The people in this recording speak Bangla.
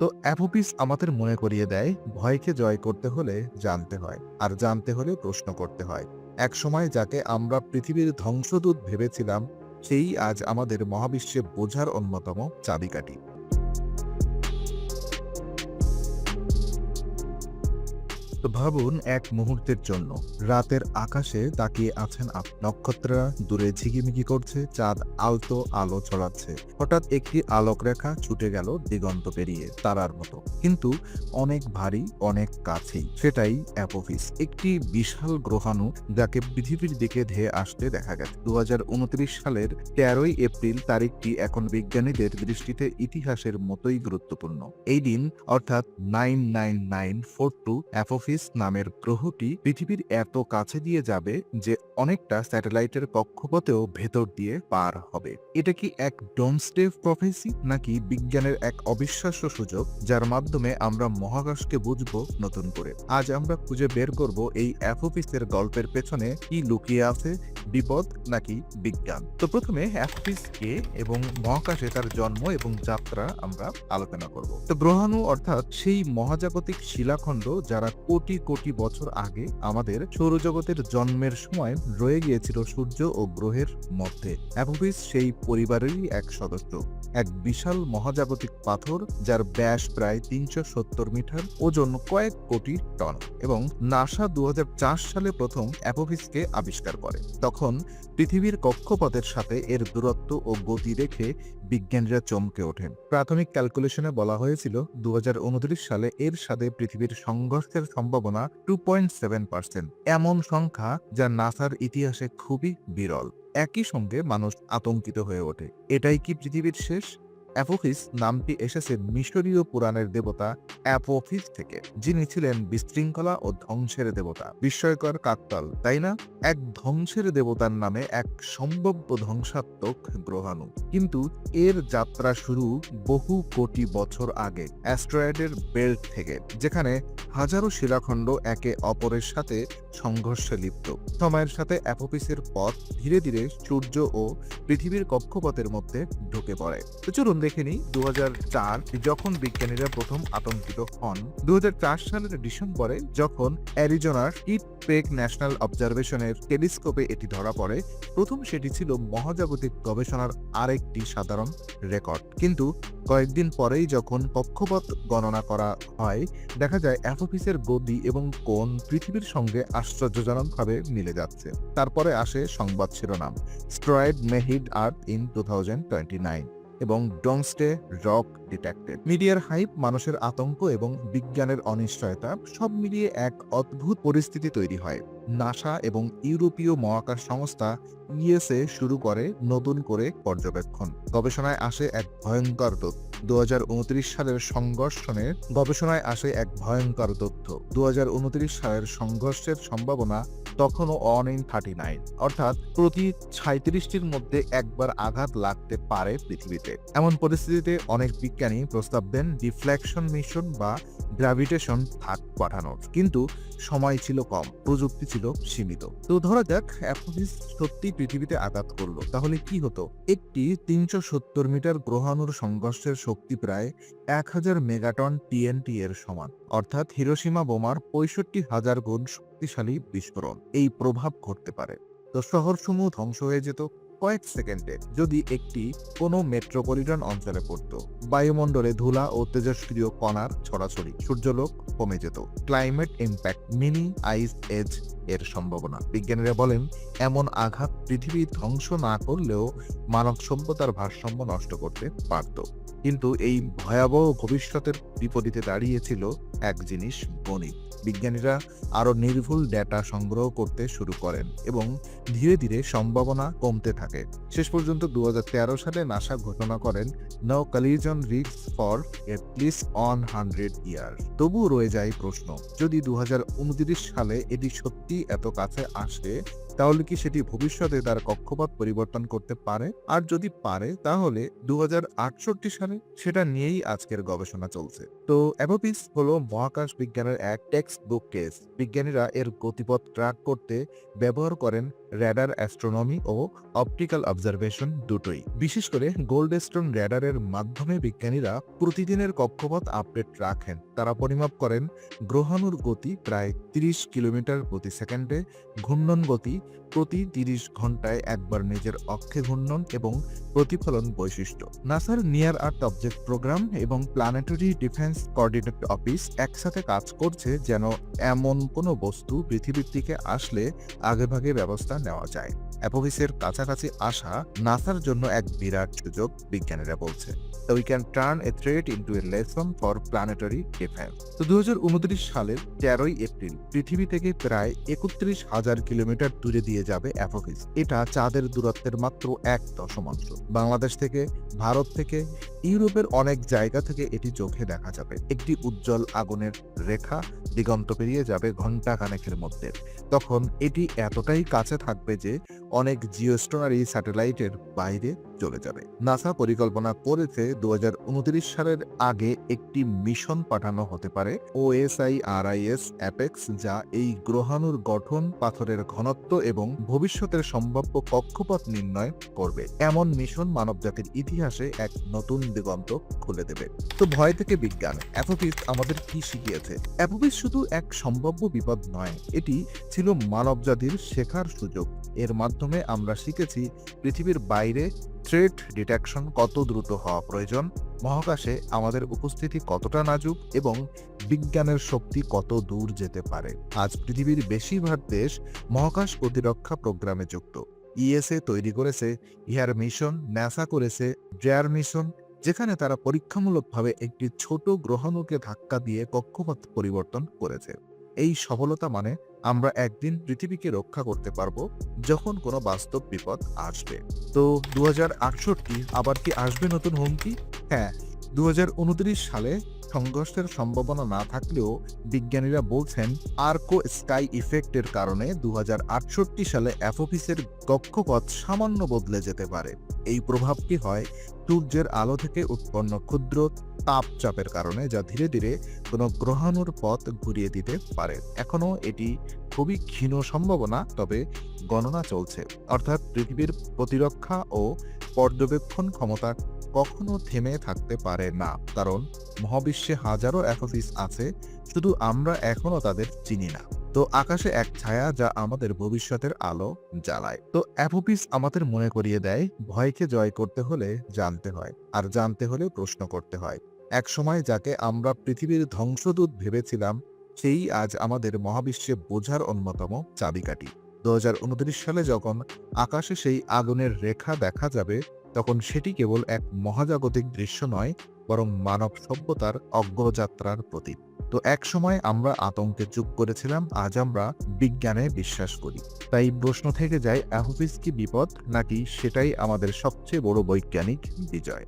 তো অ্যাভোপিস আমাদের মনে করিয়ে দেয়, ভয়কে জয় করতে হলে জানতে হয়, আর জানতে হলে প্রশ্ন করতে হয়। এক সময় যাকে আমরা পৃথিবীর ধ্বংসদূত ভেবেছিলাম, সেই আজ আমাদের মহাবিশ্বে বোঝার অন্যতম চাবিকাঠি। তো ভাবুন এক মুহূর্তের জন্য। রাতের আকাশে তাকিয়ে আছেন আপ নক্ষত্ররা দূরে ঝিকিমিকি করছে, চাঁদ আলতো আলো ছড়াচ্ছে। হঠাৎ একটি আলোক রেখা ছুটে গেল দিগন্ত পেরিয়ে তারার মতো। কিন্তু অনেক ভারী, অনেক কাছেই। সেটাই অ্যাপোফিস। একটি বিশাল গ্রহাণু যাকে পৃথিবীর দিকে ধেয়ে আসতে দেখা গেছে। দু হাজার উনত্রিশ সালের তেরোই এপ্রিল তারিখটি এখন বিজ্ঞানীদের দৃষ্টিতে ইতিহাসের মতোই গুরুত্বপূর্ণ। এই দিন অর্থাৎ nine nine nine four two Apophis নামের গ্রহটি পৃথিবীর এত কাছে দিয়ে যাবে যে অনেকটা স্যাটেলাইটের কক্ষপথেও ভেতর দিয়ে পার হবে? এটা কি এক ডোমস্টে প্রফেসি নাকি বিজ্ঞানের এক অবিশ্বাস্য সুযোগ যার মাধ্যমে আমরা মহাকাশকে বুঝব নতুন করে? আজ আমরা খুঁজে বের করব এই অ্যাপোফিসের গল্পের পেছনে কি লুকিয়ে আছে বিপদ নাকি বিজ্ঞান? তো প্রথমে অ্যাপোফিস কে এবং মহাকাশে তার জন্ম এবং যাত্রা আমরা আলোচনা করব। তো গ্রহাণু অর্থাৎ সেই মহাজাগতিক শিলাখণ্ড যারা কোটি কোটি কোটি বছর আগে আমাদের সৌরজগতের জন্মের সময় রয়ে গিয়েছিল সূর্য ও গ্রহের মধ্যে। অ্যাপোফিস সেই পরিবারেরই এক সদস্য। এক বিশাল মহাজাগতিক পাথর যার ব্যাস প্রায় তিনশো সত্তর মিটার ওজন কয়েক কোটি টন এবং নাসা দু হাজার চার সালে প্রথম অ্যাপোফিসকে আবিষ্কার করে। তখন পৃথিবীর কক্ষপথের সাথে এর দূরত্ব ও গতি দেখে বিজ্ঞানীরা চমকে ওঠেন। প্রাথমিক ক্যালকুলেশনে বলা হয়েছিল দু হাজার উনত্রিশ সালে এর সাথে পৃথিবীর সংঘর্ষের সম্ভাবনা টু পয়েন্ট সেভেন পার্সেন্ট, এমন সংখ্যা যা নাসার ইতিহাসে খুবই বিরল। একই সঙ্গে মানুষ আতঙ্কিত হয়ে ওঠে। এটাই কি পৃথিবীর শেষ? অ্যাপোফিস নামটি এসেছে মিশরীয় পুরাণের দেবতা অ্যাপোফিস থেকে, যিনি ছিলেন বিশৃঙ্খলা ও ধ্বংসের দেবতা। বিস্ময়কর কাকতাল, তাই না? এক ধ্বংসের দেবতার নামে এক সম্ভাব্য ধ্বংসাত্মক গ্রহাণু। কিন্তু এর যাত্রা শুরু বহু কোটি বছর আগে অ্যাস্ট্রয়েডের বেল্ট থেকে, যেখানে হাজারো শিলাখণ্ড একে অপরের সাথে সংঘর্ষে লিপ্ত। সময়ের সাথে অ্যাপোপিসের পথ ধীরে ধীরে সূর্য ও পৃথিবীর কক্ষপথের মধ্যে ঢুকে পড়ে। চলুন দেখে নিই দু যখন বিজ্ঞানীরা প্রথম আতঙ্কিত হন দু সালের ডিসেম্বরে যখন অ্যারিজোনার হিট পেক ন্যাশনাল অবজারভেশনের টেলিস্কোপে এটি ধরা পড়ে, প্রথম সেটি ছিল মহাজাগতিক গবেষণার আরেকটি সাধারণ রেকর্ড। কিন্তু কয়েকদিন পরেই যখন কক্ষপথ গণনা করা হয়, দেখা যায় অ্যাপোফিসের গদি এবং কোণ পৃথিবীর সঙ্গে আশ্চর্যজনকভাবে মিলে যাচ্ছে। তারপরে আসে সংবাদ শিরোনাম asteroid may hit earth in two এবং ডংস্টে রক ডিটেক্টেড। মিডিয়ার হাইপ, মানুষের আতঙ্ক এবং বিজ্ঞানের অনিশ্চয়তা সব মিলিয়ে এক অদ্ভুত পরিস্থিতি তৈরি হয়। নাসা এবং ইউরোপীয় মহাকাশ সংস্থা ইএসএ শুরু করে নতুন করে পর্যবেক্ষণ। গবেষণায় আসে এক ভয়ঙ্কর তথ্য। দু হাজার উনত্রিশ সালের সংঘর্ষণের গবেষণায় আসে এক ভয়ঙ্কর তথ্য। দু হাজার উনত্রিশ সালের সংঘর্ষের সম্ভাবনা তখনও অন ইন থার্টি নাইন, অর্থাৎ প্রতি সাঁত্রিশটির মধ্যে একবার আঘাত লাগতে পারে পৃথিবীতে। এমন পরিস্থিতিতে অনেক বিজ্ঞানী প্রস্তাব দেন, ডিফ্লেকশন মিশন বা গ্র্যাভিটেশন থাক পাঠানোর। কিন্তু সময় ছিল কম, প্রযুক্তি ছিল সীমিত। তো ধরা যাক অ্যাপোফিস সত্যি পৃথিবীতে আঘাত করল, তাহলে কি হতো? একটি তিনশো সত্তর মিটার গ্রহাণুর সংঘর্ষের শক্তি প্রায় এক হাজার মেগাটন টিএনটি এর সমান। অর্থাৎ হিরোসীমা বোমার পঁয়ষট্টি হাজার গুণ শক্তিশালী বিস্ফোরণ। এই প্রভাব ঘটতে পারে। তো শহরসমূহ ধ্বংস হয়ে যেত কয়েক সেকেন্ডে, যদি একটি কোনো মেট্রোপলিটন অঞ্চলে পড়ত। বায়ুমণ্ডলে ধুলা ও তেজস্ক্রিয় কণার ছড়াছড়ি সূর্যলোক কমে যেত। Climate impact mini ice age এর সম্ভাবনা। বিজ্ঞানীরা বলেন, এমন আঘাত পৃথিবী ধ্বংস না করলেও মানব সভ্যতার ভারসাম্য নষ্ট করতে পারত। কিন্তু এই ভয়াবহ ভবিষ্যতের বিপরীতে দাঁড়িয়েছিল এক জিনিস গণিত বিজ্ঞানীরা আরও নির্ভুল ডেটা সংগ্রহ করতে শুরু করেন এবং ধীরে ধীরে সম্ভাবনা কমতে থাকে। শেষ পর্যন্ত দু হাজার তেরো সালে নাসা ঘোষণা করেন নো কালিজন রিক্স for at on hundred year তবুও রয়ে যায় প্রশ্ন, যদি দু হাজার উনত্রিশ সালে এটি সত্যি এত কাছে আসে তাহলে কি সেটি ভবিষ্যতে তার কক্ষপথ পরিবর্তন করতে পারে? আর যদি পারে, তাহলে দু হাজার আটষট্টি সালে সেটা নিয়েই আজকের গবেষণা চলছে। তো অ্যাভোপিস হলো মহাকাশ বিজ্ঞানের এক টেক্সট বুক কেস। বিজ্ঞানীরা এর গতিপথ ট্র্যাক করতে ব্যবহার করেন র্যাডার অ্যাস্ট্রোনমি ও অপটিক্যাল অবজারভেশন দুটোই। বিশেষ করে গোল্ড গোল্ডস্টোন র্যাডারের মাধ্যমে বিজ্ঞানীরা প্রতিদিনের কক্ষপথ আপডেট রাখেন। তারা পরিমাপ করেন গ্রহাণুর গতি প্রায় তিরিশ কিলোমিটার প্রতি সেকেন্ডে, ঘূর্ণন গতি প্রতি তিরিশ ঘন্টায় একবার নিজের অক্ষে ঘূর্ণন এবং প্রতিফলন বৈশিষ্ট্য। নাসার নিয়ার আর্থ অবজেক্ট প্রোগ্রাম এবং প্ল্যানেটারি ডিফেন্স কোঅর্ডিনেট অফিস একসাথে কাজ করছে যেন এমন কোনো বস্তু পৃথিবীর দিকে আসলে আগেভাগে ব্যবস্থা নেওয়া যায়। অ্যাপোভিসের কাছাকাছি আসা নাসার জন্য এক বিরাট সুযোগ বিজ্ঞানীরা বলছে we can turn a threat into a lesson for planetary defence. তো দু সালের তেরোই এপ্রিল পৃথিবী থেকে প্রায় একত্রিশ হাজার কিলোমিটার দূরে দিয়ে যাবে এটা চাঁদের দূরত্বের মাত্র এক দশমাংশ। বাংলাদেশ থেকে, ভারত থেকে, ইউরোপের অনেক জায়গা থেকে এটি চোখে দেখা যাবে। একটি উজ্জ্বল আগুনের রেখা দিগন্ত পেরিয়ে যাবে ঘণ্টা খানেকের মধ্যে। তখন এটি এতটাই কাছে থাকবে যে অনেক জিওস্টোনারি স্যাটেলাইটের বাইরে চলে যাবে। নাসা পরিকল্পনা করেছে দু সালের আগে একটি মিশন পাঠানো হতে পারে ওএসআই আরআইএস অ্যাপেক্স, যা এই গ্রহাণুর গঠন, পাথরের ঘনত্ব এবং ভবিষ্যতের সম্ভাব্য কক্ষপথ নির্ণয় করবে। এমন মিশন মানবজাতির ইতিহাসে এক নতুন দিগন্ত খুলে দেবে। তো ভয় থেকে বিজ্ঞান অ্যাপোপিস আমাদের কি শিখিয়েছে? অ্যাপোপিস শুধু এক সম্ভাব্য বিপদ নয়, এটি ছিল মানবজাতির শেখার সুযোগ। এর মাধ্যমে আমরা শিখেছি পৃথিবীর বাইরে থ্রেট ডিটেকশন কত দ্রুত হওয়া প্রয়োজন? মহাকাশে আমাদের উপস্থিতি কতটা নাজুক এবং বিজ্ঞানের শক্তি কত দূর যেতে পারে? আজ পৃথিবীর বেশিরভাগ দেশ মহাকাশ প্রতিরক্ষা প্রোগ্রামে যুক্ত। ইএসএ তৈরি করেছে ইহার মিশন, ন্যাসা করেছে, ড্রেয়ার মিশন, যেখানে তারা পরীক্ষামূলকভাবে একটি ছোট গ্রহাণুকে ধাক্কা দিয়ে কক্ষপথ পরিবর্তন করেছে। এই সফলতা মানে আমরা একদিন পৃথিবীকে রক্ষা করতে পারব যখন কোনো বাস্তব বিপদ আসবে। তো দুহাজার আটষট্টি আবার কি আসবে নতুন হুমকি? হ্যাঁ দু হাজার উনত্রিশ সালে সংঘর্ষের সম্ভাবনা না থাকলেও বিজ্ঞানীরা বলছেন আর্কো স্কাই ইফেক্টের কারণে দু হাজার আটষট্টি সালে অ্যাফোফিসের কক্ষপথ সামান্য বদলে যেতে পারে। এই প্রভাবটি হয়? সূর্যের আলো থেকে উৎপন্ন ক্ষুদ্র তাপচাপের কারণে যা ধীরে ধীরে কোনো গ্রহাণুর পথ ঘুরিয়ে দিতে পারে। এখনও এটি খুবই ক্ষীণ সম্ভাবনা, তবে গণনা চলছে। অর্থাৎ পৃথিবীর প্রতিরক্ষা ও পর্যবেক্ষণ ক্ষমতা কখনো থেমে থাকতে পারে না। কারণ মহাবিশ্বে হাজারো অ্যাফোফিস আছে, শুধু আমরা এখনও তাদের চিনি না। তো আকাশে এক ছায়া যা আমাদের ভবিষ্যতের আলো জ্বালায়। তো অ্যাপোপিস আমাদের মনে করিয়ে দেয়, ভয়কে জয় করতে হলে জানতে হয়, আর জানতে হলে প্রশ্ন করতে হয়। এক সময় যাকে আমরা পৃথিবীর ধ্বংসদূত ভেবেছিলাম, সেই আজ আমাদের মহাবিশ্বে বোঝার অন্যতম চাবিকাঠি। দু হাজার উনত্রিশ সালে যখন আকাশে সেই আগুনের রেখা দেখা যাবে তখন সেটি কেবল এক মহাজাগতিক দৃশ্য নয়, বরং মানব সভ্যতার অগ্রযাত্রার প্রতীক। তো এক সময় আমরা আতঙ্কে চুপ করেছিলাম, আজ আমরা বিজ্ঞানে বিশ্বাস করি। তাই প্রশ্ন থেকে যায় অ্যাহোপিস কি বিপদ, নাকি সেটাই আমাদের সবচেয়ে বড় বৈজ্ঞানিক বিজয়?